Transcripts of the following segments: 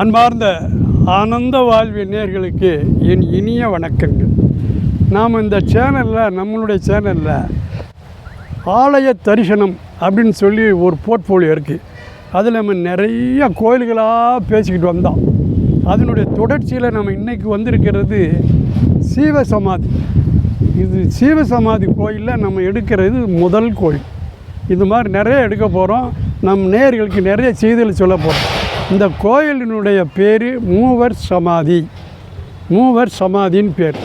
அன்பார்ந்த ஆனந்த வாழ்வி நேர்களுக்கு என் இனிய வணக்கங்கள். நாம் இந்த சேனலில் நம்மளுடைய சேனலில் ஆலய தரிசனம் அப்படின்னு சொல்லி ஒரு போர்ட்ஃபோலியோ இருக்குது அதில் நம்ம நிறைய கோயில்களாக பேசிக்கிட்டு வந்தோம். அதனுடைய தொடர்ச்சியில் நம்ம இன்றைக்கி வந்திருக்கிறது சீவசமாதி. இது சீவசமாதி கோயிலில் நம்ம எடுக்கிறது முதல் கோயில். இது மாதிரி நிறைய எடுக்க போகிறோம் நம் நேர்களுக்கு நிறைய செய்திகள் சொல்ல போகிறோம் இந்த கோயிலினுடைய பேர் மூவர் சமாதி. மூவர் சமாதின்னு பேர்.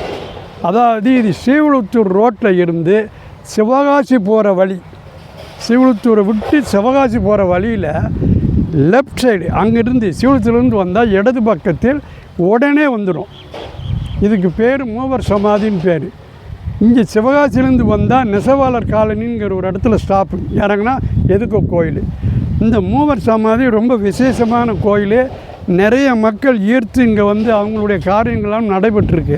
அதாவது இது சீவலுத்தூர் ரோட்டில் இருந்து சிவகாசி போகிற வழி. சிவலுத்தூரை விட்டு சிவகாசி போகிற வழியில் லெஃப்ட் சைடு அங்கேருந்து சிவிழுத்தூர்லேருந்து வந்தால் இடது பக்கத்தில் உடனே வந்துடும் இதுக்கு பேர் மூவர் சமாதின்னு பேர். இங்கே சிவகாசிலேருந்து வந்தால் நெசவாளர் காலனிங்கிற ஒரு இடத்துல ஸ்டாப்பு இறங்கினா எதுக்கு கோயில். இந்த மூவர் சமாதி ரொம்ப விசேஷமான கோயில். நிறைய மக்கள் ஈர்த்து இங்கே வந்து அவங்களுடைய காரியங்கள்லாம் நடைபெற்றிருக்கு.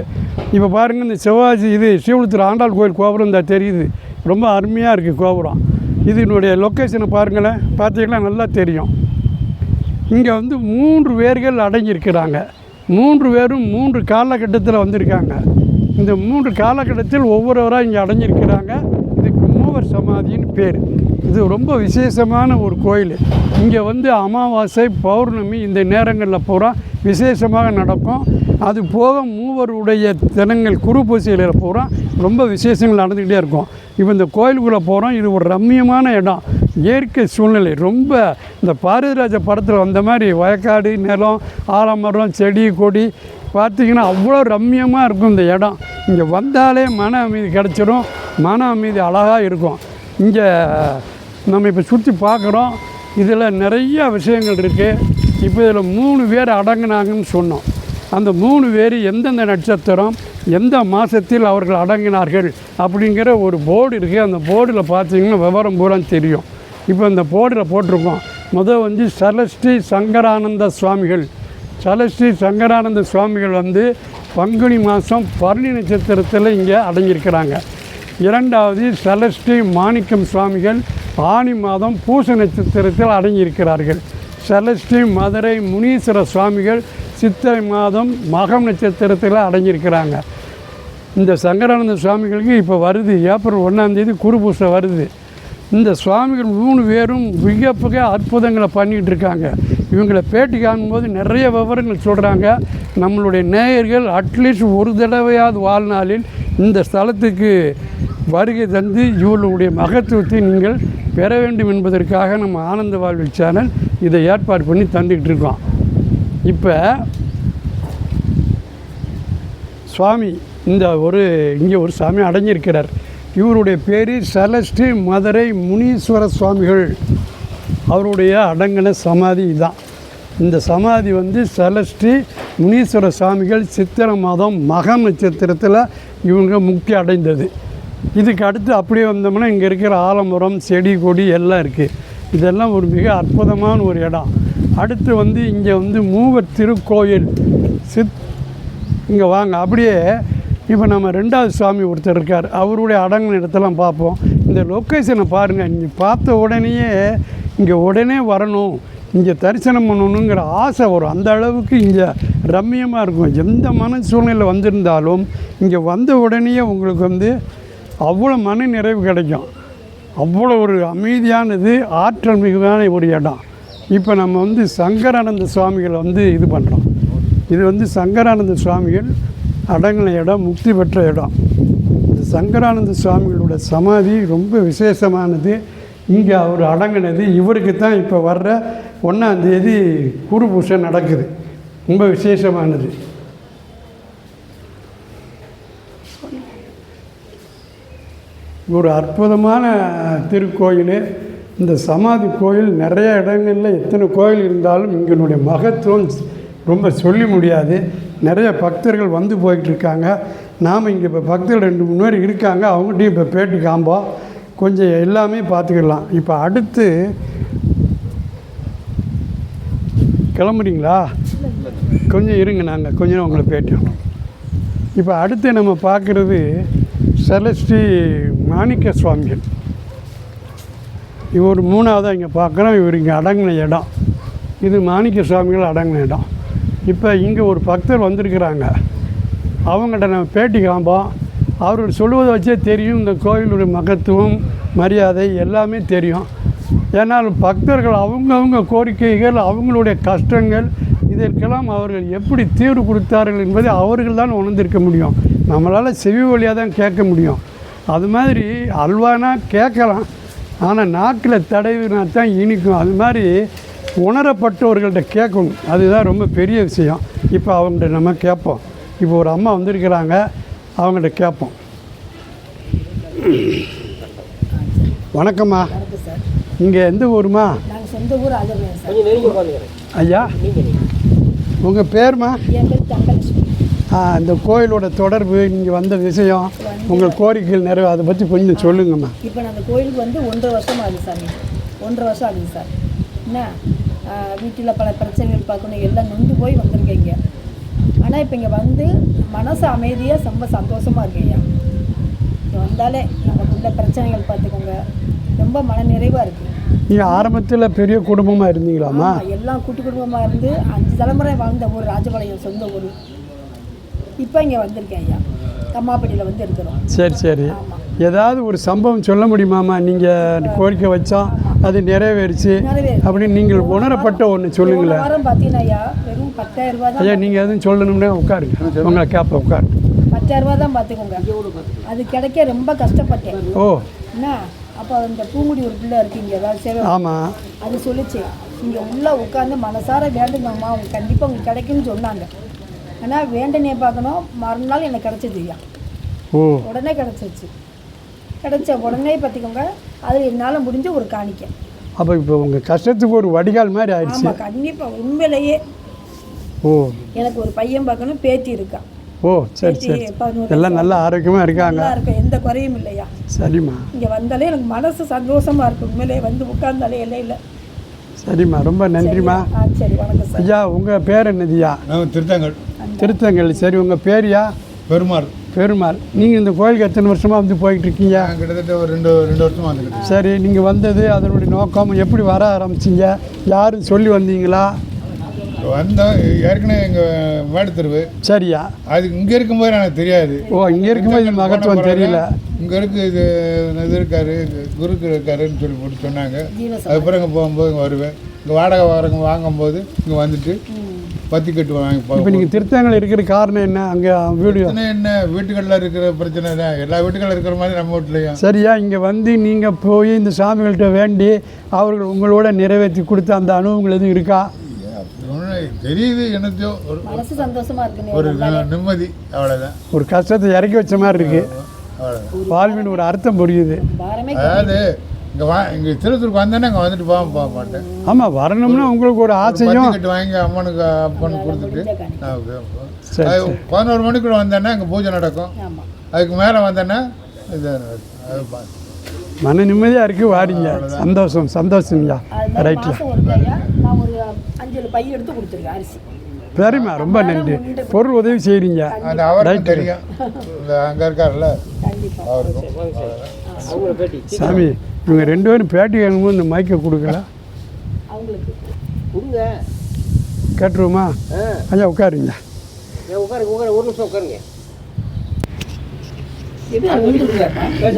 இப்போ பாருங்கள் இந்த சிவாஜி இது ஸ்ரீவிழுத்தூர் ஆண்டாள் கோயில் கோபுரம் தான் தெரியுது. ரொம்ப அருமையாக இருக்குது கோபுரம். இதனுடைய லொக்கேஷனை பாருங்களேன். பார்த்தீங்கன்னா நல்லா தெரியும். இங்கே வந்து மூன்று பேர்கள் அடங்கியிருக்கிறாங்க. மூன்று பேரும் மூன்று காலகட்டத்தில் வந்திருக்காங்க. இந்த மூன்று காலகட்டத்தில் ஒவ்வொருவராக இங்கே அடைஞ்சிருக்கிறாங்க மூவர் சமாதின்னு பேர். இது ரொம்ப விசேஷமான ஒரு கோயில். இங்கே வந்து அமாவாசை பௌர்ணமி இந்த நேரங்களில் பூரா விசேஷமாக நடக்கும். அது போக மூவருடைய தினங்கள் குரு பூசையில் பூரா ரொம்ப விசேஷங்கள் நடந்துக்கிட்டே இருக்கும். இப்போ இந்த கோயிலுக்குள்ளே போகிறோம் இது ஒரு ரம்மியமான இடம். இயற்கை சூழ்நிலை. ரொம்ப இந்த பாரதிராஜ படத்தில் வந்த மாதிரி வயக்காடு நிலம் ஆலமரம் செடி கொடி பார்த்திங்கன்னா அவ்வளோ ரம்மியமாக இருக்கும் இந்த இடம். இங்கே வந்தாலே மன அமைதி கிடச்சிரும். மன அமைதி அழகாக இருக்கும். இங்கே நம்ம இப்போ சுற்றி பார்க்குறோம். இதில் நிறைய விஷயங்கள் இருக்குது இப்போ இதில் மூணு பேர் அடங்கினாங்கன்னு சொன்னோம். அந்த மூணு பேர் எந்தெந்த நட்சத்திரம் எந்த மாதத்தில் அவர்கள் அடங்கினார்கள் அப்படிங்கிற ஒரு போர்டு இருக்குது அந்த போர்டில் பார்த்தீங்கன்னா விவரம் பூரா தெரியும். இப்போ இந்த போர்டில் போட்டிருக்கோம். முதல் வந்து சரஸ்ரீ சங்கரானந்த சுவாமிகள். சலஸ்ரீ சங்கரானந்த சுவாமிகள் வந்து பங்குனி மாதம் பரணி நட்சத்திரத்தில் இங்கே அடங்கியிருக்கிறாங்க. இரண்டாவது சலஸ்ரீ மாணிக்கம் சுவாமிகள் ஆனி மாதம் பூச நட்சத்திரத்தில் அடங்கியிருக்கிறார்கள். சலஸ்ரீ மதுரை முனீஸ்வர சுவாமிகள் சித்திரை மாதம் மகம் நட்சத்திரத்தில் அடங்கியிருக்கிறாங்க. இந்த சங்கரானந்த சுவாமிகளுக்கு இப்போ வருது ஏப்ரல் ஒன்றாந்தேதி குருபூசை வருது. இந்த சுவாமிகள் மூணு பேரும் மிகப்பக அற்புதங்களை பண்ணிகிட்டு இருக்காங்க. இவங்களை பேட்டி காணும்போது நிறைய விவரங்கள் சொல்கிறாங்க நம்மளுடைய நேயர்கள் அட்லீஸ்ட் ஒரு தடவையாவது வாழ்நாளில் இந்த ஸ்தலத்துக்கு வருகை தந்து இவர்களுடைய மகத்துவத்தை நீங்கள் பெற வேண்டும் என்பதற்காக நம்ம ஆனந்த வாழ்வு சேனல் இதை ஏற்பாடு பண்ணி தந்துக்கிட்டு இருக்கோம். இப்போ சுவாமி இந்த ஒரு இங்கே ஒரு சாமி அடைஞ்சிருக்கிறார் இவருடைய பேர் சலஸ்ரீ மதுரை முனீஸ்வர சுவாமிகள். அவருடைய அடங்கின சமாதி இதுதான் இந்த சமாதி வந்து சலஸ்ரீ முனீஸ்வர சுவாமிகள் சித்திரை மாதம் மகம் நட்சத்திரத்தில் இவங்க முக்தி அடைந்தது. இதுக்கு அடுத்து அப்படியே வந்தோம்னா இங்கே இருக்கிற ஆலமரம் செடி கொடி எல்லாம் இருக்குது இதெல்லாம் ஒரு மிக அற்புதமான ஒரு இடம். அடுத்து வந்து இங்கே வந்து மூவர் திருக்கோயில். சித் இங்கே வாங்க. அப்படியே இப்போ நம்ம ரெண்டாவது சுவாமி ஒருத்தர் இருக்கார். அவருடைய அடங்கின இடத்தெல்லாம் பார்ப்போம். இந்த லொக்கேஷனை பாருங்கள் நீங்கள் பார்த்த உடனேயே இங்கே உடனே வரணும். இங்கே தரிசனம் பண்ணணுங்கிற ஆசை வரும். அந்த அளவுக்கு இங்கே ரம்மியமாக இருக்கும். எந்த மன சூழ்நிலை வந்திருந்தாலும் இங்கே வந்த உடனேயே உங்களுக்கு வந்து அவ்வளோ மன நிறைவு கிடைக்கும். அவ்வளோ ஒரு அமைதியானது ஆற்றல் மிகுதான ஒரு இடம். இப்போ நம்ம வந்து சங்கரானந்த சுவாமிகளை வந்து இது பண்ணுறோம் இது வந்து சங்கரானந்த சுவாமிகள் அடங்கின இடம் முக்தி பெற்ற இடம். இந்த சங்கரானந்த சுவாமிகளோட சமாதி ரொம்ப விசேஷமானது. இங்கே அவர் அடங்கினது இவருக்கு தான் இப்போ வர்ற ஒன்றாந்தேதி குரு பூசை நடக்குது. ரொம்ப விசேஷமானது. ஒரு அற்புதமான திருக்கோயில். இந்த சமாதி கோயில் நிறைய இடங்களில் எத்தனை கோயில் இருந்தாலும் இங்கனுடைய மகத்துவம் ரொம்ப சொல்லி முடியாது. நிறைய பக்தர்கள் வந்து போயிட்டு இருக்காங்க. நாம் இங்கே இப்போ பக்தர்கள் ரெண்டு மூணு பேர் இருக்காங்க. அவங்கள்ட்டையும் இப்போ பேட்டி காம்போம் கொஞ்சம் எல்லாமே பார்த்துக்கிடலாம் இப்போ அடுத்து கிளம்புறீங்களா? கொஞ்சம் இருங்க நாங்கள் கொஞ்சம் உங்களை பேட்டி இப்போ அடுத்து நம்ம பார்க்குறது செலஸ்ரீ மாணிக்க சுவாமிகள். இவர் மூணாவதாக இங்கே பார்க்குறோம். இவர் இங்கே அடங்கின இடம். இது மாணிக்க சுவாமிகள் அடங்கின இடம். இப்போ இங்கே ஒரு பக்தர் வந்திருக்கிறாங்க. அவங்கள்ட்ட நம்ம பேட்டி காம்போம் அவர்கள் சொல்லுவதை வச்சே தெரியும். இந்த கோயிலுடைய மகத்துவம் மரியாதை எல்லாமே தெரியும். ஏன்னால் பக்தர்கள் அவங்கவுங்க கோரிக்கைகள் அவங்களுடைய கஷ்டங்கள் இதற்கெல்லாம் அவர்கள் எப்படி தீர்வு கொடுத்தார்கள் என்பதை அவர்கள் தான் உணர்ந்திருக்க முடியும். நம்மளால் செவி வழியாக தான் கேட்க முடியும். அது மாதிரி அல்வானா கேட்கலாம். ஆனால் நாக்கில் தடவினா தான் இனிக்கும். அது மாதிரி உணரப்பட்டவர்கள்ட்ட கேட்கணும். அதுதான் ரொம்ப பெரிய விஷயம். இப்போ அவங்கள்ட்ட நம்ம கேட்போம். இப்போ ஒரு அம்மா வந்திருக்கிறாங்க. அவங்கள்ட்ட கேட்போம். வணக்கம்மா. வணக்கம் சார் இங்கே எந்த ஊருமா? நாங்கள் சொந்த ஊர் ஐயா உங்கள் பேர்மா? என் ஆ, இந்த கோயிலோட தொடர்பு நீங்கள் வந்த விஷயம் உங்கள் கோரிக்கைகள் நிறைவே அதை பற்றி கொஞ்சம் சொல்லுங்கம்மா. இப்போ நான் அந்த கோயிலுக்கு வந்து ஒன்றரை வருஷம் ஆகுது சாமி. ஒன்றரை வருஷம் ஆகுது சார். என்ன? வீட்டில் பல பிரச்சனைகள் பார்க்கணும் எல்லாம் நொந்து போய் வந்திருக்கீங்க ஆனால் இப்போ இங்கே வந்து மனசு அமைதியாக ரொம்ப சந்தோஷமாக இருக்கீங்க இங்கே வந்தாலே நமக்குள்ள பிரச்சனைகள் பார்த்துக்கோங்க. ரொம்ப மன நிறைவாக இருக்குது நீங்கள் ஆரம்பத்தில் பெரிய குடும்பமாக இருந்தீங்களாம்மா? ஆமா, எல்லாம் கூட்டு குடும்பமாக இருந்து அஞ்சு தலைமுறை வாழ்ந்த ஊர் ராஜபாளையம் சொந்த ஊர். இப்போ இங்கே வந்திருக்கேன் ஐயா. கம்மாப்பட்டியில் வந்து இருக்கிறோம். சரி சரி. ஆமாம் ஏதாவது ஒரு சம்பவம் சொல்ல முடியுமாம்மா? நீங்கள் கோரிக்கை வச்சோம் அது நிறைவேறிச்சு. அப்படின்னு நீங்கள் உணரப்பட்ட ஒன்று சொல்லுங்களேன். ஐயா வெறும் பத்தாயிரம் ரூபா தான் ஐயா நீங்கள் எதுவும் சொல்லணும்னா உட்காருங்க. உங்களை கேட்ப உட்காருங்க. பத்தாயிரம் ரூபா தான் பார்த்துக்கோங்க. அது கிடைக்க ரொம்ப கஷ்டப்பட்டேன். ஓ. என்ன? அப்போ அந்த பூங்குடி ஒரு பிள்ளை இருக்கு இங்கே ஏதாவது சேவை ஆமாம் அது சொல்லிச்சு இங்கே உள்ளே உட்காந்து மனசார வேண்டுங்கம்மா உங்களுக்கு கண்டிப்பாக உங்களுக்கு கிடைக்கும்னு சொன்னாங்க. ஆனால் வேண்டனே பார்க்கணும். மறுநாள் எனக்கு கிடச்சிது ஐயா. ஓ. உடனே கிடச்சிருச்சு. கிடைச்ச உடனே பார்த்துக்கோங்க. அது என்னால் முடிஞ்ச ஒரு காணிக்கை. அப்போ இப்போ உங்கள் கஷ்டத்துக்கு ஒரு வடிகால் மாதிரி ஆயிடுச்சு. ஆமாம் கண்டிப்பாக உண்மையிலேயே. ஓ. எனக்கு ஒரு பையன் பார்க்கணும் பேத்தி இருக்கா. ஓ சரி சரி. எல்லாம் நல்ல ஆரோக்கியமாக இருக்காங்க. நல்லா இருக்கும் எந்த குறையும் இல்லையா? சரிம்மா. இங்கே வந்தாலே எனக்கு மனசு சந்தோஷமா இருக்கு. உண்மையிலே வந்து உட்கார்ந்தாலே இல்லை இல்லை. சரிம்மா ரொம்ப நன்றிம்மா. ஆ சரி வணக்கம் ஐயா உங்கள் பேர் என்னதுயா திருத்தங்கள் திருத்தங்கல். சரி உங்கள் பேர்யா பெருமாள். பெருமாள் நீங்கள் இந்த கோயிலுக்கு எத்தனை வருஷமாக வந்து போயிட்டு இருக்கீங்க நான் கிட்டத்தட்ட ஒரு ரெண்டு ரெண்டு வருஷமா வந்துக்கிட்டு சரி நீங்கள் வந்தது அதனுடைய நோக்கம் எப்படி வர ஆரம்பிச்சிங்க? யாரும் சொல்லி வந்தீங்களா? வந்தோம் ஏற்கனவே எங்கள் மேடு தெருவு. சரியா. அது இங்கே இருக்கும்போது எனக்கு தெரியாது. ஓ இங்கே இருக்கும்போது மகத்துவம் தெரியல. இங்கே இருக்கு இது இது இருக்காரு குருக்கு இருக்காருன்னு சொல்லி போட்டு சொன்னாங்க. அதுக்கப்புறம் இங்கே போகும்போது இங்கே வருவேன். இங்கே வாடகை வாடகை வாங்கும்போது இங்கே வந்துட்டு பத்தி கட்டு வாங்கி இப்போ நீங்கள் திருத்தங்கல் இருக்கிற காரணம் என்ன? அங்கே வீடியோ. பிரச்சனை என்ன? வீட்டுகளில் இருக்கிற பிரச்சனை தான். எல்லா வீட்டுகளில் இருக்கிற மாதிரி நம்ம வீட்லையும். சரியா? இங்கே வந்து நீங்கள் போய் இந்த சாமிகள்கிட்ட வேண்டி அவர்கள் உங்களோட நிறைவேற்றி கொடுத்த அந்த அனுபவங்கள் எதுவும் இருக்கா? தெரியுது என்னத்தையோ ஒரு நிம்மதி அவ்வளோதான் ஒரு கஷ்டத்தை இறக்கி வச்ச மாதிரி இருக்குது அவ்வளோதான் வாழ்வின் ஒரு அர்த்தம் புரியுது. பாரமே அதாவது இங்கே வா இங்கே திருத்தூருக்கு வந்தேன்னா இங்கே வந்துட்டு போக போக மாட்டேன் ஆமாம் வரணும்னா உங்களுக்கு ஒரு ஆசையும் பத்திரிக்கட்டு வாங்கி அம்மனுக்கு அப்பனுக்கு கொடுத்துட்டு. நான் பதினோரு மணிக்குள்ள வந்தேன்னா இங்கே பூஜை நடக்கும். ஆமா. அதுக்கு மேலே வந்தேன்னா இது மன நிம்மதியாக இருக்குது வாடிங்க. சந்தோஷம் சந்தோஷம்யா. அரிசி. சரிம்மா ரொம்ப நன்றி. பொருள் உதவி செய்கிறீங்க அது அவருக்கும் தெரியும். அங்கே இருக்கார்ல அவருக்கும். சாமி இவங்க ரெண்டு பேரும் பேட்டி கேட்கும்போது இந்த மைக்கை கொடுக்கல. அவங்களுக்கு கொடுங்க. கேட்டுருவோமா? ஐயா உட்காருங்க. உட்காருங்க உட்காரு ஒரு நிமிஷம் உட்காருங்க.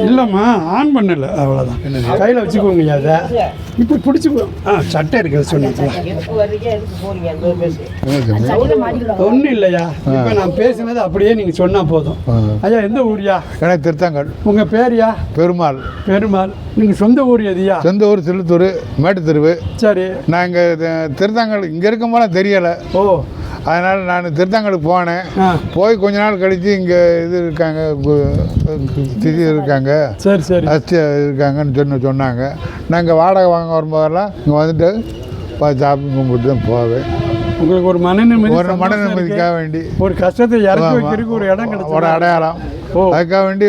இல்லைம்மா ஆன் பண்ணல. அவ்வளோதான் கையில் வச்சுக்கோங்க அதை. இப்போ பிடிச்சிக்கோ ஆ சட்டை இருக்குது மாட்டிக்கிடுவாங்க. ஒன்றும் இல்லையா? இப்போ நான் பேசினது அப்படியே நீங்கள் சொன்னால் போதும். ஐயா எந்த ஊர்யா? எனக்கு திருத்தங்கள் உங்கள் பேர்யா? பெருமாள். பெருமாள். நீங்கள் சொந்த ஊர் எதுயா சொந்த ஊர் திருத்தூர் மேட்டு தெருவு சரி. நான் இங்கே திருத்தங்கள் இங்கே இருக்கும்போது தெரியலை. ஓ. அதனால் நான் திருத்தங்களுக்கு போனேன். ஆ. போய் கொஞ்ச நாள் கழித்து இங்கே இது இருக்காங்க திதி இருக்காங்க சரி சரி. அஸ்தி இருக்காங்கன்னு சொன்ன சொன்னாங்க. நாங்கள் வாடகை வாங்க வரும்போதெல்லாம் இங்கே வந்துட்டு பா- சாமி கும்பிட்டு தான் போவேன். உங்களுக்கு ஒரு மன நிம்மதி ஒரு மன நிம்மதிக்காக இருக்கு. வேண்டி. ஒரு கஷ்டத்தை இறக்கி. வைக்கிறதுக்கு ஒரு இடம் ஒரு கிடைச்சது அடையாளம். அதுக்காக வேண்டி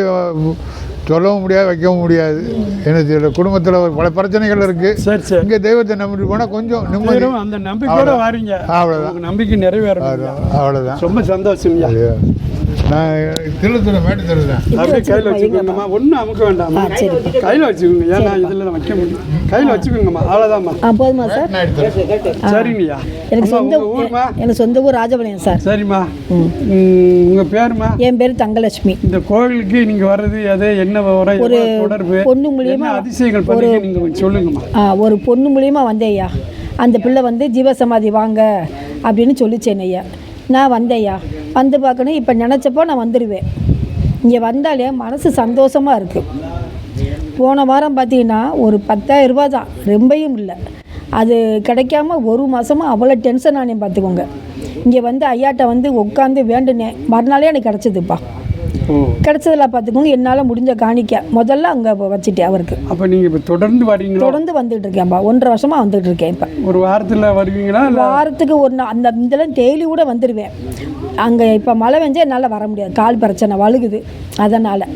சொல்லவும் முடியாது வைக்கவும் முடியாது. என்ன செய்யல குடும்பத்தில் ஒரு பல பிரச்சனைகள் இருக்குது சரி சரி. இங்கே தெய்வத்தை நம்பிட்டு போனால் கொஞ்சம் நிம்மதி. அந்த நம்பிக்கையோட வாரீங்க. அவ்வளோதான் நம்பிக்கை நிறைவேறணும். அவ்வளோதான் ரொம்ப சந்தோஷம் நான் திருத்தூர் மேட்டு தெருதான் அப்படியே கையில் வச்சுக்கோங்கம்மா. ஒன்றும் அமுக்க வேண்டாம்மா. ஆ சரி கையில் வச்சுக்கோங்க. ஏன்னா இதில் வைக்க முடியும். கையில் வச்சுக்கோங்கம்மா. அவ்வளோதாம்மா போதுமா சார்? சரிங்கய்யா. எனக்கு சொந்த ஊர்மா? எனக்கு சொந்த ஊர் ராஜபாளையம் சார். சரிம்மா. ம். ம், உங்க பேருமா? என் பேர் தங்கலட்சுமி. இந்த கோவிலுக்கு நீங்க வர்றது எது என்ன ஒரு தொடர்பு? பொண்ணு மூலியமா என்ன அதிசயங்கள் கொஞ்சம் சொல்லுங்கம்மா. ஒரு பொண்ணு மூலியமாக வந்தேன் ஐயா அந்த பிள்ளை வந்து ஜீவசமாதி வாங்க அப்படின்னு சொல்லிச்சேன் ஐயா. நான் வந்தேன் ஐயா வந்து பார்க்கணும். இப்போ நினச்சப்போ நான் வந்துடுவேன் இங்கே வந்தாலே மனசு சந்தோஷமாக இருக்குது போன வாரம் பார்த்தீங்கன்னா ஒரு பத்தாயிரம் ரூபா தான். ரொம்பையும் இல்லை. அது கிடைக்காம ஒரு மாதமாக அவ்வளோ டென்ஷன் ஆனேன் பார்த்துக்கோங்க இங்கே வந்து ஐயாட்ட வந்து உட்காந்து வேண்டுனேன். மறுநாளே எனக்கு கிடச்சிதுப்பா. ஓ கிடச்சதில் பார்த்துக்கோங்க. என்னால் முடிஞ்ச காணிக்க முதல்ல அங்கே வச்சுட்டேன் அவருக்கு. அப்ப நீங்க இப்ப தொடர்ந்து வரீங்களா? தொடர்ந்து வந்துட்டு இருக்கேன்ப்பா ஒன்றரை வருஷமாக வந்துட்டு இருக்கேன் இப்போ. ஒரு வாரத்துல வருவீங்களா வாரத்துக்கு ஒரு நாள் அந்த இதெல்லாம் டெய்லி கூட வந்துடுவேன் அங்கே இப்போ மழை பெஞ்சா என்னால் வர முடியாது. கால் பிரச்சனை வழுகுது. அதனால்.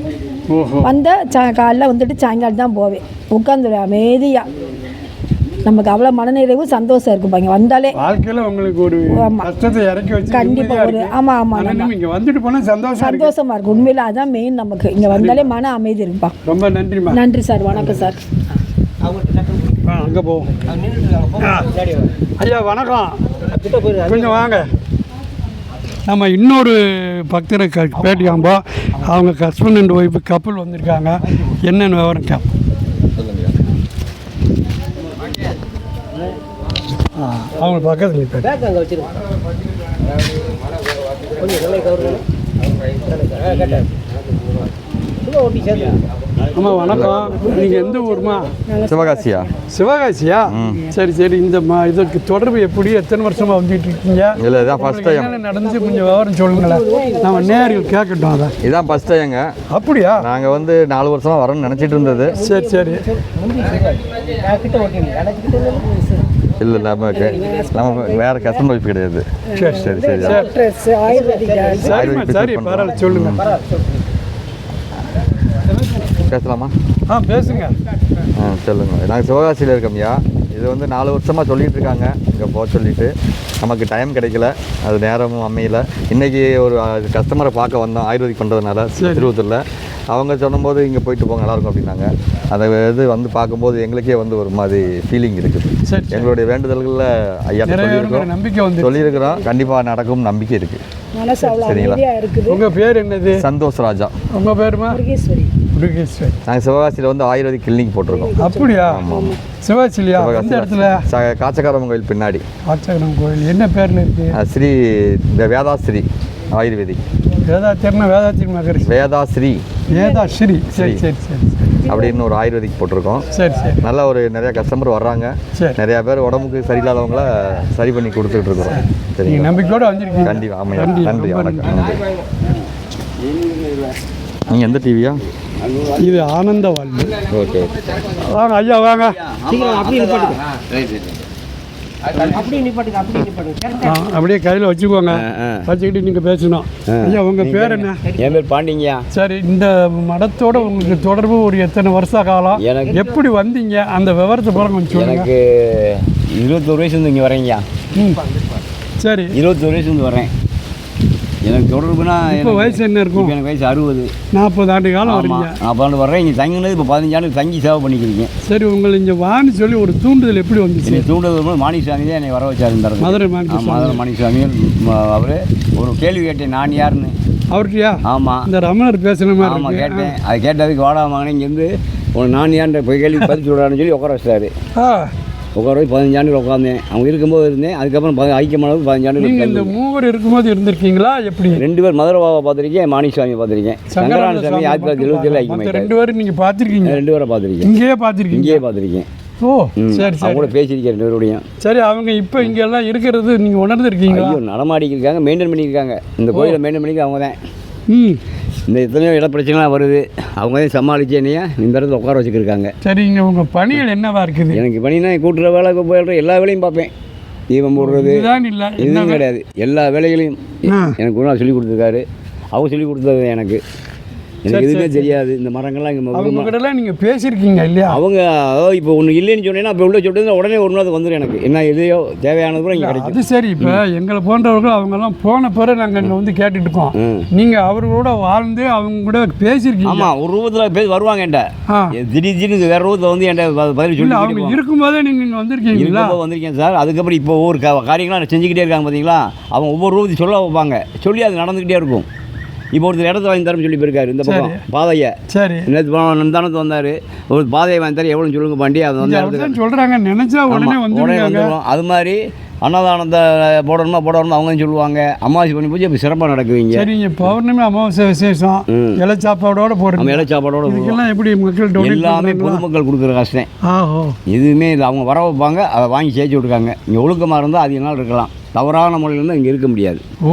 ஓஹோ. வந்தால் சா காலைல வந்துட்டு சாயங்காலம் தான் போவேன். உட்காந்துருவேன் அமைதியாக நமக்கு அவ்வளோ மனநிறைவு சந்தோஷம் இருக்குப்பா இங்கே வந்தாலே வாழ்க்கையில உங்களுக்கு ஒரு. கஷ்டத்தை இறக்கி வச்சு கண்டிப்பா நிம்மதியா ஒரு- இருக்கு. ஆமா, ஆமா, ஆனா ஆமா. நீங்க இங்க வந்துட்டு போனா சந்தோஷம் இருக்கு. சந்தோஷமா இருக்கு. உண்மையில் அதான் மெயின் நமக்கு. இங்கே வந்தாலே மன அமைதி இருக்குப்பா. ரொம்ப நன்றிம்மா. நன்றி சார். வணக்கம் சார். அங்க போவோம். ஐயா வணக்கம். கொஞ்சம் வாங்க. நம்ம இன்னொரு பக்தரை க பேட்டியாம்போ அவங்க ஹஸ்பண்ட் அண்ட் ஒய்ஃபு கப்பல் வந்திருக்காங்க. என்னென்னு விவரம் கேப் அவங்க பக்கத்தில் அங்கே கொஞ்சம் நல்லா சேர்ந்து அம்மா வணக்கம். நீங்கள் எந்த ஊர்மா? சிவகாசியா. சிவகாசியா? சரி சரி. இந்த மா இதுக்கு தொடர்பு எப்படி எத்தனை வருஷமா வந்துட்டு இருக்கீங்க? இல்லை இதான் ஃபஸ்ட் டைம் நடந்துச்சு கொஞ்சம் விவரம் சொல்லுங்களேன். நம்ம நேரில் கேட்கட்டும் அதை. இதான் ஃபஸ்ட் டைம்ங்க அப்படியா? நாங்கள் வந்து நாலு வருஷமாக வரணும்னு நினச்சிட்டு இருந்தது. சரி சரி. இல்லை நம்ம நம்ம வேறு கஸ்டமர் ஒய்ஃப் கிடையாது. சரி சரி சரி பரவாயில்ல சொல்லுங்க. பேசலாமா? ஆ பேசுங்க. ஆ சொல்லுங்க. நாங்கள் சிவகாசியில் இருக்கோம்யா இது வந்து நாலு வருஷமாக சொல்லிட்டு இருக்காங்க இங்கே போக சொல்லிட்டு. நமக்கு டைம் கிடைக்கல. அது நேரமும் அமையல. இன்றைக்கி ஒரு கஸ்டமரை பார்க்க வந்தோம். ஆயுர்வேதிக் பண்ணுறதுனால திருவத்தூரில். அவங்க சொன்னபோது இங்கே போயிட்டு போங்க நல்லாயிருக்கும் அப்படின்னாங்க. அதை இது வந்து பார்க்கும்போது எங்களுக்கே வந்து ஒரு மாதிரி ஃபீலிங் இருக்குது எங்களுடைய வேண்டுதல்களில் ஐயா சொல்லியிருக்கோம் நம்பிக்கை வந்து சொல்லியிருக்கிறோம். கண்டிப்பாக நடக்கும் நம்பிக்கை இருக்குது சரிங்களா? இருக்குது. உங்க பேர் என்னது? சந்தோஷ் ராஜா. உங்க பேருமா? முருகேஸ்வரி. முருகேஸ்வரி. நாங்கள் சிவகாசியில் வந்து ஆயுர்வேதிக் கிளினிக் போட்டிருக்கோம். அப்படியா? சிவாச்சிலியா அந்த சிவகாசியில். இடத்துல? காச்சக்காரம்மன் கோயில் பின்னாடி. ஆச்சகரம் கோயில். என்ன பேர்ல இருக்கு? அஹ் ஸ்ரீ இந்த வேதாஸ்ரீ ஆயுர்வேதிக். வேதாத்திரனா வேதாத்திரி மகரிஷி. வேதாஸ்ரீ. வேதாஸ்ரீ. சரி சரி சரி சரி. அப்படின்னு ஒரு ஆயுர்வேதிக் போட்டிருக்கோம். சரி சரி. நல்ல ஒரு நிறைய கஸ்டமர் வர்றாங்க. சரி. நிறைய பேர் உடம்புக்கு சரியில்லாதவங்கள சரி பண்ணி கொடுத்துட்டு இருக்கிறோம். நீங்க சரிங்களா? நம்பிக்கையோட வந்திருக்கீங்க. கண்டிப்பா ஆமாம் நன்றி, வணக்கம். நீங்கள் எந்த டிவியா இது ஆனந்த வாழ்வு ஓகே வாங்க ஐயா வாங்க. அப்படியே நிப்பாட்டுங்க. அப்படியே நிப்பாட்டுங்க அப்படியே நிப்பாட்டுங்க. ஆ, அப்படியே கையில் வச்சுக்கோங்க. வச்சுக்கிட்டு நீங்கள் பேசணும். ஐயா உங்கள் பேர் என்ன? என் பேர் பாண்டிங்கய்யா. சரி இந்த மடத்தோட உங்களுக்கு தொடர்பு ஒரு எத்தனை வருஷ காலம்? எனக்கு- எப்படி வந்தீங்க? அந்த விவரத்தை போல கொஞ்சம் சொல்லுங்க. எனக்கு இருபத்தோரு வயசுலேருந்து இங்கே வரேங்கய்யா. சரி. இருபத்தோரு வயசுலேருந்து வரேன். எனக்கு தொடர்புனா இப்போ வயசு என்ன இருக்கும்? எனக்கு வயசு அறுபது. நாற்பது ஆண்டு காலம் வரீங்க. நான் பன்னெண்டு வர்றேன். இங்கே தங்கினது இப்போ பதினஞ்சு ஆண்டு தங்கி சேவை பண்ணிக்கிறீங்க சரி உங்களை இங்கே வான்னு சொல்லி ஒரு தூண்டுதல் எப்படி வந்துச்சு? என்னை தூண்டது வரும்போது மாணிசாமி தான் என்னை வர வச்சார் இடத்துக்கு. மதுரை மாணிக்க ஆமா, மதுரை மாணிசாமி அவர் ஒரு கேள்வி கேட்டேன் நான் யாருன்னு. அவர்கிட்டயா? ஆமாம் இந்த ரமணர் பேசுன மாதிரி ஆமாம் கேட்டேன். அது கேட்டதுக்கு வாடா மகனே இங்கேருந்து உன் நான் யாருன்ற போய் கேள்வி பதில் சொல்கிறான்னு சொல்லி உட்கார வச்சிட்டாரு ஆ. உட்கார வச்சு பதினஞ்சு ஆண்டுகள் உட்காந்தேன் அவங்க இருக்கும்போது இருந்தேன். அதுக்கப்புறம் ஐக்கியமானது பதினஞ்சு நீங்கள் இந்த மூவர் இருக்கும்போது இருந்திருக்கீங்களா? எப்படி? ரெண்டு பேர் மதுரை பாபா பார்த்துருக்கேன் மாணிசாமி பார்த்துருக்கேன். சங்கரான சாமி ஆயிரத்தி தொள்ளாயிரத்தி எழுபத்தி ஐக்கியமாயிட்டார் ரெண்டு பேரும் நீங்கள் பார்த்துருக்கீங்க. ரெண்டு பேரை பார்த்துருக்கேன். இங்கேயே பார்த்துருக்கீங்க. இங்கேயே பார்த்துருக்கேன். ஓ. சரி சரி. கூட பேசியிருக்கேன் ரெண்டு பேருடையும். சரி அவங்க இப்போ இங்கெல்லாம் இருக்கிறது நீங்கள் உணர்ந்துருக்கீங்களா? ஐயோ நடமாடிக்கு இருக்காங்க மெயின்டைன் பண்ணியிருக்காங்க இந்த கோயிலை மெயின்டைன் பண்ணிக்க அவங்க தான் ம். இந்த எத்தனையோ இட பிரச்சனைலாம் வருது. அவங்க தான் சமாளிச்சு என்னையா இந்த இடத்துல உட்கார வச்சுக்கிருக்காங்க. சரிங்க உங்கள் பணிகள் என்னவா இருக்குது? எனக்கு பண்ணினா கூட்டுற வேலை இப்போ போயிடுற எல்லா வேலையும் பார்ப்பேன். தீபம் போடுறது எதுவும் கிடையாது. எல்லா வேலைகளையும். எனக்கு ஒரு நாள் சொல்லி கொடுத்துருக்காரு. அவங்க சொல்லி கொடுத்தது எனக்கு. எனக்கு எதுவுமே தெரியாது. இந்த மரங்கள்லாம் இங்கே அவங்க கிட்டலாம் நீங்கள் பேசியிருக்கீங்க இல்லையா? அவங்க இப்போ ஒன்று இல்லைன்னு சொன்னீங்கன்னா அப்போ உள்ள சொல்லிட்டு உடனே ஒரு நாள் வந்துடும் எனக்கு. என்ன எதையோ தேவையானது கூட இங்கே கிடைக்கும். அது சரி இப்போ எங்களை போன்றவர்கள் அவங்கெல்லாம் போன பிறகு நாங்கள் இங்கே வந்து கேட்டுட்டு இருக்கோம். நீங்கள் அவர்களோட வாழ்ந்து அவங்க கூட பேசியிருக்கீங்க. ஆமாம் ஒரு ரூபத்தில் பேர் வருவாங்க என்கிட்ட. திடீர் திடீர்னு வேறு ரூபத்தில் வந்து என்கிட்ட பதில் சொல்லி அவங்க இருக்கும்போதே நீங்கள் இங்கே வந்திருக்கீங்களா? வந்திருக்கேன் சார். அதுக்கப்புறம் இப்போ ஒவ்வொரு காரியங்களாம் செஞ்சுக்கிட்டே இருக்காங்க பார்த்தீங்களா அவங்க ஒவ்வொரு ரூபத்தையும் சொல்ல வைப்பாங்க. சொல்லி அது நடந்துக்கிட்டே இருக்கும். இப்போ ஒருத்தர் இடத்த வாங்கி தரேன்னு சொல்லி போயிருக்காரு. இந்த பக்கம் பாதையை. சரி. நேற்று நந்தானத்து வந்தார். ஒரு பாதையை வாங்கி தரேன் எவ்வளோன்னு சொல்லுங்க பாண்டி. அது வந்து சொல்கிறாங்க நினச்சா உடனே ஆமா, உடனே வந்துடும் அது மாதிரி அன்னதானத்தை போடணுமா போடணுமா அவங்களும் சொல்லுவாங்க. அமாவாசை பண்ணி பூஜை இப்போ சிறப்பாக நடக்குவீங்க. சரிங்க பௌர்ணமி அமாவாசை விசேஷம். இலை சாப்பாடோட போடுறீங்க இலை சாப்பாடோட. இதுக்கெல்லாம் எப்படி மக்கள் எல்லாமே பொதுமக்கள் கொடுக்குற கஷ்டம் ஆஹோ. எதுவுமே இல்லை. அவங்க வர வைப்பாங்க அதை வாங்கி சேர்த்து விட்ருக்காங்க இங்கே ஒழுக்கமாக இருந்தால் அதிக நாள் இருக்கலாம். தவறான முறையில் இருந்தால் இங்கே இருக்க முடியாது. ஓ.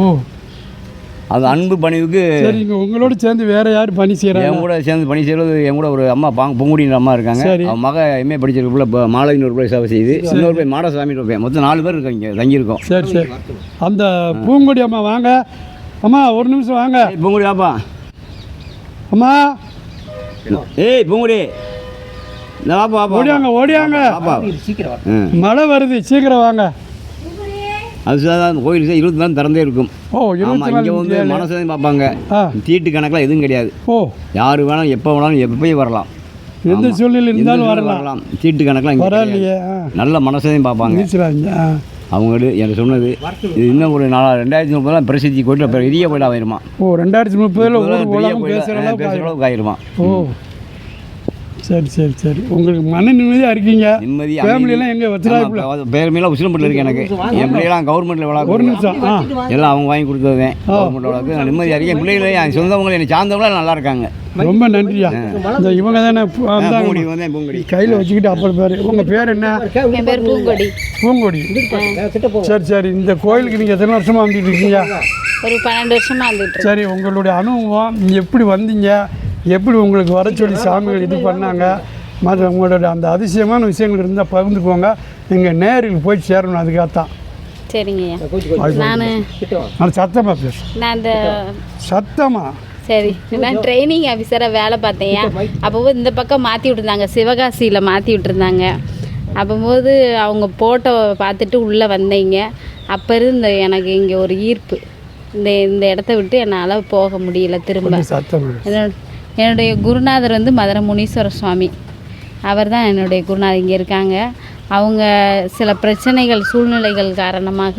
அது அன்பு பணிவுக்கு சரிங்க உங்களோட சேர்ந்து வேற யார் பணி செய்கிறாங்க என் கூட சேர்ந்து பணி செய்கிறது என் கூட ஒரு அம்மா பாங்க பொங்குடின்ற அம்மா இருக்காங்க. அவன் மக எம்ஏ படிச்சிருக்க பிள்ளை இப்போ ஒரு பிள்ளை சேவை செய்யுது. இன்னொரு போய் மாடசாமி இருப்பேன் மொத்தம் நாலு பேர் இருக்கோம் இங்கே தங்கியிருக்கோம். சரி சரி. அந்த பூங்கொடி அம்மா வாங்க. அம்மா ஒரு நிமிஷம் வாங்க. பூங்குடி வாப்பா. அம்மா. ஏய் பூங்குடி. ஓடியாங்க ஓடியாங்க. மழை வருது சீக்கிரம் வாங்க. அதுதான் கோயில் சார் இருபத்தி நாள் திறந்தே இருக்கும். ஓ ஆமாம் இங்கே வந்து. மனசையும் பார்ப்பாங்க. தீட்டு கணக்கெலாம் எதுவும் கிடையாது. ஓ. யார் வேணாலும் எப்போ வேணாலும் எப்பயும் வரலாம். எந்த. சூழ்நிலை இருந்தாலும் வரலாம். தீட்டு கணக்கெலாம் ஆ. நல்ல மனசையும் பார்ப்பாங்க. அவங்க எனக்கு சொன்னது? இது இன்னும் ஒரு நாலா ரெண்டாயிரத்தி முப்பதுலாம் பிரசித்தி கோயில் அப்புறம் பெரிய கோயில் ஆயிருமா. ஓ ரெண்டாயிரத்தி முப்பதில் பெரிய கோயில் பேசுகிற ஆயிடும். அளவுக்கு ஆயிருமா. ஓ. சரி சரி சரி. உங்களுக்கு மன நிம்மதியாக இருக்கீங்க. நிம்மதி ஃபேமிலியெல்லாம் எங்கே வச்சிராப்புல பேருமையெல்லாம் உசிலம்பட்டில் இருக்கு எனக்கு. என் பிள்ளைகளாம் கவர்மெண்ட்டில் விழா ஒரு நிமிஷம் எல்லாம் அவங்க வாங்கி கொடுத்ததுதான் கவர்மெண்ட் விழாக்கு நான் நிம்மதியாக இருக்கேன். பிள்ளைகளே என் சொந்தவங்க என்னை சார்ந்தவங்களும் நல்லா இருக்காங்க. ரொம்ப நன்றியா. இந்த இவங்க தானே பூங்குடி வந்தேன் பூங்குடி. கையில் வச்சுக்கிட்டு அப்புறம் பேர். உங்கள் பேர் என்ன? பூங்கொடி. பூங்கொடி. சரி சரி. இந்த கோயிலுக்கு நீங்கள் எத்தனை வருஷமாக வந்துட்டு இருக்கீங்க? ஒரு பன்னெண்டு வருஷமா வந்துட்டு சரி உங்களுடைய அனுபவம் எப்படி வந்தீங்க? எப்படி உங்களுக்கு வர சொல்லி சாமிகள் இது பண்ணாங்க? மற்ற உங்களோட அந்த அதிசயமான விஷயங்கள் இருந்தால் பகிர்ந்துக்கோங்க. நீங்கள் நேருக்கு போய் சேரணும் அதுக்காகத்தான். சரிங்கய்யா நான் நான் சத்தமாக பேசு. நான் இந்த சத்தமா? சரி. நான் ட்ரைனிங் ஆஃபீஸராக வேலை பார்த்தேன்யா அப்போது இந்த பக்கம் மாற்றி விட்டுருந்தாங்க. சிவகாசியில் மாற்றி விட்டுருந்தாங்க. அப்போது அவங்க போட்டோ பார்த்துட்டு உள்ளே வந்தீங்க. அப்போ இருந்து எனக்கு இங்கே ஒரு ஈர்ப்பு. இந்த இந்த இடத்த விட்டு என்னால் போக முடியல திரும்ப. என்னுடைய குருநாதர் வந்து மதுரை முனீஸ்வர சுவாமி. அவர் தான் என்னுடைய குருநாதர். இங்கே இருக்காங்க. அவங்க சில பிரச்சனைகள் சூழ்நிலைகள் காரணமாக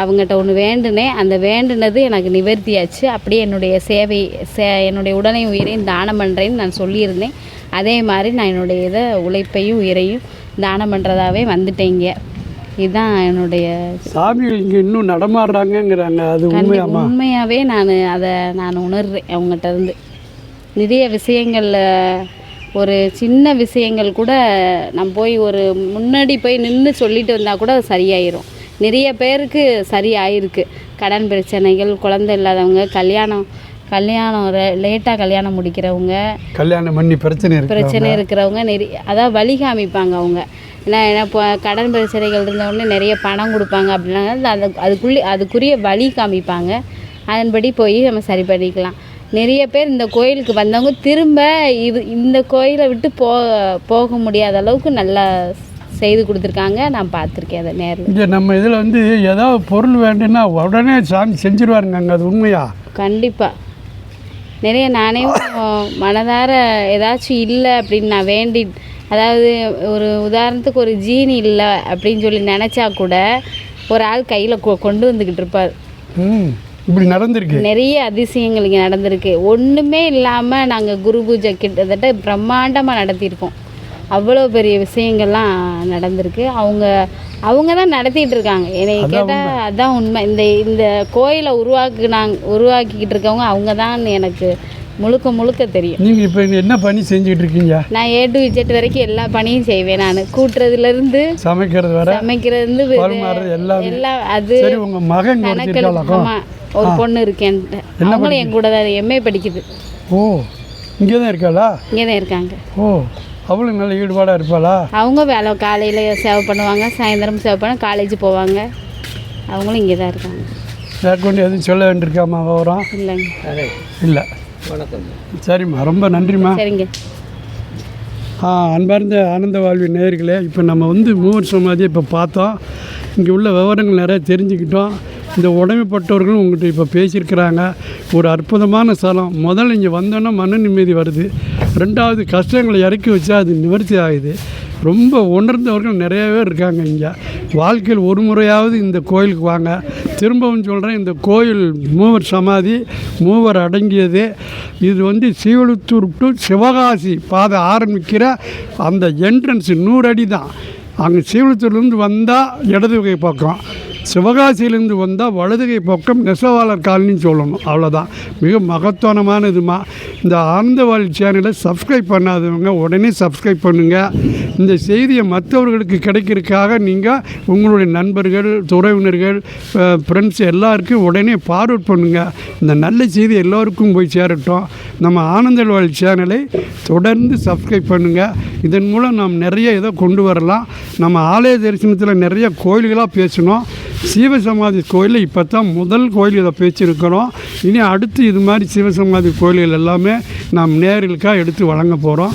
அவங்ககிட்ட ஒன்று வேண்டுனேன். அந்த வேண்டுனது எனக்கு நிவர்த்தியாச்சு. அப்படியே என்னுடைய சேவை சே என்னுடைய உடலையும் உயிரையும் தானம் பண்ணுறேன்னு நான் சொல்லியிருந்தேன். அதே மாதிரி நான் என்னுடைய இதை உழைப்பையும் உயிரையும் தானம் பண்ணுறதாவே வந்துட்டேங்க இதுதான் என்னுடைய சாமிகள் இங்கே இன்னும் நடமாடுறாங்கங்கிறாங்க. அது உண்மையாகவே நான் அதை நான் உணர்றேன் அவங்ககிட்ட இருந்து. நிறைய விஷயங்களில் ஒரு சின்ன விஷயங்கள் கூட நான் போய் ஒரு முன்னாடி போய் நின்று சொல்லிட்டு வந்தால் கூட அது சரியாயிரும். நிறைய பேருக்கு சரியாயிருக்கு. கடன் பிரச்சனைகள் குழந்தை இல்லாதவங்க கல்யாணம் கல்யாணம் லேட்டாக கல்யாணம் முடிக்கிறவங்க கல்யாணம் பண்ணி பிரச்சனை பிரச்சனை இருக்கிறவங்க நிறைய அதாவது வழி காமிப்பாங்க அவங்க. ஏன்னா ஏன்னா இப்போ கடன் பிரச்சனைகள் இருந்தவொடனே நிறைய பணம் கொடுப்பாங்க அப்படின்னா அது அதுக்குள்ளே அதுக்குரிய வழி காமிப்பாங்க. அதன்படி போய் நம்ம சரி பண்ணிக்கலாம். நிறைய பேர் இந்த கோயிலுக்கு வந்தவங்க திரும்ப இது இந்த கோயிலை விட்டு போ போக முடியாத அளவுக்கு நல்லா செய்து கொடுத்துருக்காங்க. நான் பார்த்துருக்கேன் அதை நேரில். இங்கே நம்ம இதில் வந்து ஏதாவது பொருள் வேண்டும்னா உடனே சாமி செஞ்சிருவாருங்க அங்கே அது உண்மையா? கண்டிப்பாக நிறைய நானே மனதார ஏதாச்சும் இல்லை அப்படின்னு நான் வேண்டி அதாவது ஒரு உதாரணத்துக்கு ஒரு ஜீனி இல்லை அப்படின்னு சொல்லி நினச்சா கூட ஒரு ஆள் கையில் கொ கொண்டு வந்துக்கிட்டு இருப்பார். ம். இப்படி நடந்திருக்கு. நிறைய அதிசயங்கள் இங்கே நடந்திருக்கு. ஒன்றுமே இல்லாமல் நாங்கள் குரு பூஜை கிட்டத்தட்ட பிரம்மாண்டமாக நடத்தியிருக்கோம். அவ்வளோ பெரிய விஷயங்கள்லாம் நடந்திருக்கு. அவங்க அவங்க தான் நடத்திட்டு இருக்காங்க. என்னை கேட்டால் அதான் உண்மை. இந்த இந்த கோயிலை உருவாக்குனாங்க உருவாக்கிக்கிட்டு இருக்கவங்க அவங்க தான் எனக்கு முழுக்க முழுக்க தெரியும். நீங்கள் இப்போ என்ன பண்ணி செஞ்சுக்கிட்டு இருக்கீங்க? நான் ஏ டு இஜெட் வரைக்கும் எல்லா பணியும் செய்வேன் நான். கூட்டுறதுலேருந்து சமைக்கிறது வர சமைக்கிறதுலேருந்து எல்லாமே. எல்லாம் அது சரி உங்கள் மகன் ஆமாம் ஒரு பொண்ணு இருக்கேன்ட்டு அவங்களும் என் கூட தான் எம்ஏ படிக்குது. ஓ இங்கே தான் இருக்காளா? இங்கே தான் இருக்காங்க. ஓ அவளும் நல்ல ஈடுபாடாக இருப்பாளா? அவங்க வேலை காலையில் சேவை பண்ணுவாங்க சாயந்தரம் சேவை பண்ண காலேஜ் போவாங்க. அவங்களும் இங்கே தான் இருக்காங்க. மேற்கொண்டு எதுவும் சொல்ல வேண்டியிருக்காமா விவரம்? இல்லைங்க. இல்லை. வணக்கம். சரிம்மா ரொம்ப நன்றிம்மா. சரிங்க. ஆ அன்பார்ந்த ஆனந்த வாழ்வு நேயர்களே இப்போ நம்ம வந்து மூவர் சமாதியை இப்போ பார்த்தோம். இங்கே உள்ள விவரங்கள் நிறைய தெரிஞ்சுக்கிட்டோம். இந்த உடமைப்பட்டவர்களும் உங்கள்கிட்ட இப்போ பேசியிருக்கிறாங்க. ஒரு அற்புதமான ஸ்தலம். முதல்ல இங்கே வந்தோன்னா மன நிம்மதி வருது. ரெண்டாவது கஷ்டங்களை இறக்கி வச்சா அது நிவர்த்தி ஆகுது. ரொம்ப உணர்ந்தவர்கள் நிறைய பேர் இருக்காங்க இங்கே. வாழ்க்கையில் ஒரு முறையாவது இந்த கோயிலுக்கு வாங்க. திரும்பவும் சொல்கிறேன் இந்த கோயில் மூவர் சமாதி மூவர் அடங்கியது. இது வந்து சீவலுத்தூர் டு சிவகாசி பாதை ஆரம்பிக்கிற அந்த என்ட்ரன்ஸ் நூறு அடி தான். அங்கே சீவலுத்தூர்லேருந்து வந்தால் இடது வகை பக்கம் சிவகாசியிலேருந்து வந்தால் வலதுகை பக்கம் நெசவாளர் காலனின்னு சொல்லணும். அவ்வளோதான் மிக மகத்துவமான இதுமா இந்த ஆனந்தவாழி சேனலை சப்ஸ்கிரைப் பண்ணாதவங்க உடனே சப்ஸ்கிரைப் பண்ணுங்கள் இந்த செய்தியை மற்றவர்களுக்கு கிடைக்கிறதுக்காக நீங்கள் உங்களுடைய நண்பர்கள் துறவினர்கள் ஃப்ரெண்ட்ஸ் எல்லாருக்கும் உடனே ஃபார்வர்ட் பண்ணுங்கள் இந்த நல்ல செய்தி எல்லோருக்கும் போய் சேரட்டும். நம்ம ஆனந்தல்வாழ் சேனலை தொடர்ந்து சப்ஸ்கிரைப் பண்ணுங்கள் இதன் மூலம் நாம் நிறைய இதை கொண்டு வரலாம். நம்ம ஆலய தரிசனத்தில் நிறைய கோயில்களாக பேசணும். சிவசமாதி கோயிலில் இப்போ தான் முதல் கோயில் இதை பேச்சிருக்கிறோம் இனி அடுத்து இது மாதிரி சிவசமாதி கோயில்கள் எல்லாமே நாம் நேரிலுக்காக எடுத்து வழங்க போகிறோம்